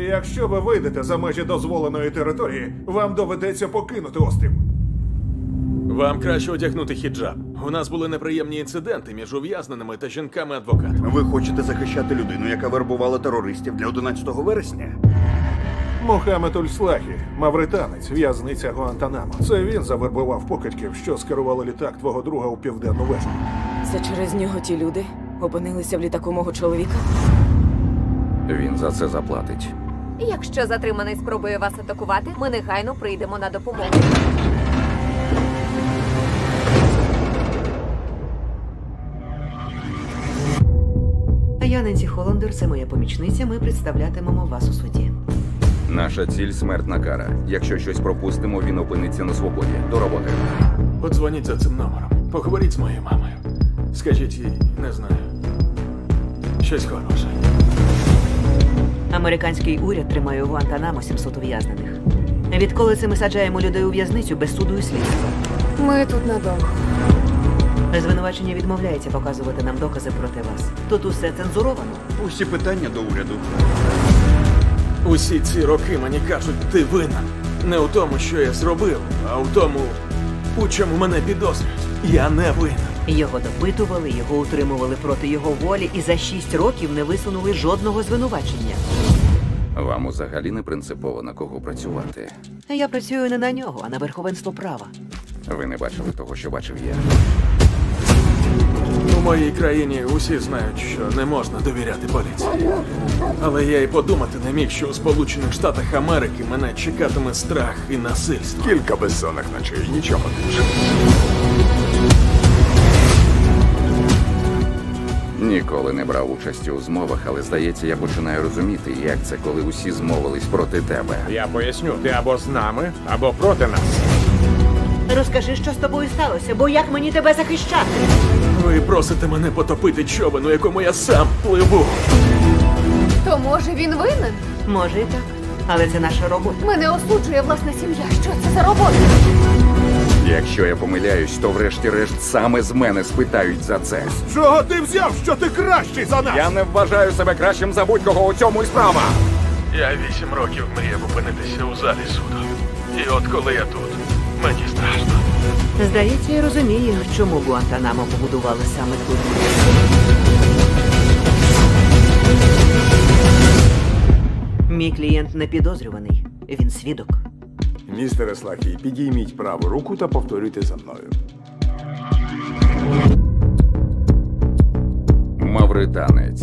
Якщо ви вийдете за межі дозволеної території, вам доведеться покинути острів. Вам краще одягнути хіджаб. У нас були неприємні інциденти між ув'язненими та жінками-адвокатами. Ви хочете захищати людину, яка вербувала терористів для 11 вересня? Мохамед Ульслахі, мавританець, в'язниця Гуантанамо. Це він завербував покидьків, що скерували літак твого друга у південну вежу. Це через нього ті люди опинилися в літаку мого чоловіка. Він за це заплатить. Якщо затриманий спробує вас атакувати, ми негайно прийдемо на допомогу. Я Ненсі Холландер, це моя помічниця. Ми представлятимемо вас у суді. Наша ціль смертна кара. Якщо щось пропустимо, він опиниться на свободі. До роботи. Подзвоніть за цим номером. Поговоріть з моєю мамою. Скажіть їй, не знаю. Щось хороше. Американський уряд тримає у Гуантанамо 700 ув'язнених. Відколи це ми саджаємо людей у в'язницю без суду і слідства. Ми тут надовго. Звинувачення відмовляється показувати нам докази проти вас. Тут усе цензуровано. Усі питання до уряду. Усі ці роки мені кажуть, ти винен. Не у тому, що я зробив, а у тому, у чому мене підозрюють. Я не винен. Його допитували, його утримували проти його волі і за шість років не висунули жодного звинувачення. Вам взагалі не принципово на кого працювати. Я працюю не на нього, а на верховенство права. Ви не бачили того, що бачив я. У моїй країні усі знають, що не можна довіряти поліції. Але я й подумати не міг, що у Сполучених Штатах Америки мене чекатиме страх і насильство. Кілька безсонних ночей, нічого більше. Ніколи не брав участі у змовах, але здається, я починаю розуміти, як це, коли усі змовились проти тебе. Я поясню, ти або з нами, або проти нас. Розкажи, що з тобою сталося, бо як мені тебе захищати? Ви просите мене потопити човен, у якому я сам пливу. То може він винен? Може і так, але це наша робота. Мене осуджує власна сім'я. Що це за робота? Якщо я помиляюсь, то врешті-решт саме з мене спитають за це. Чого ти взяв, що ти кращий за нас? Я не вважаю себе кращим за будь-кого у цьому і справа. Я вісім років мріяв опинитися у залі суду. І от коли я тут, мені страшно. Здається, я розумію, чому Гуантанамо побудували саме тут. Мій клієнт не підозрюваний. Він свідок. Містере Слахій, підійміть праву руку та повторюйте за мною. Мавританець.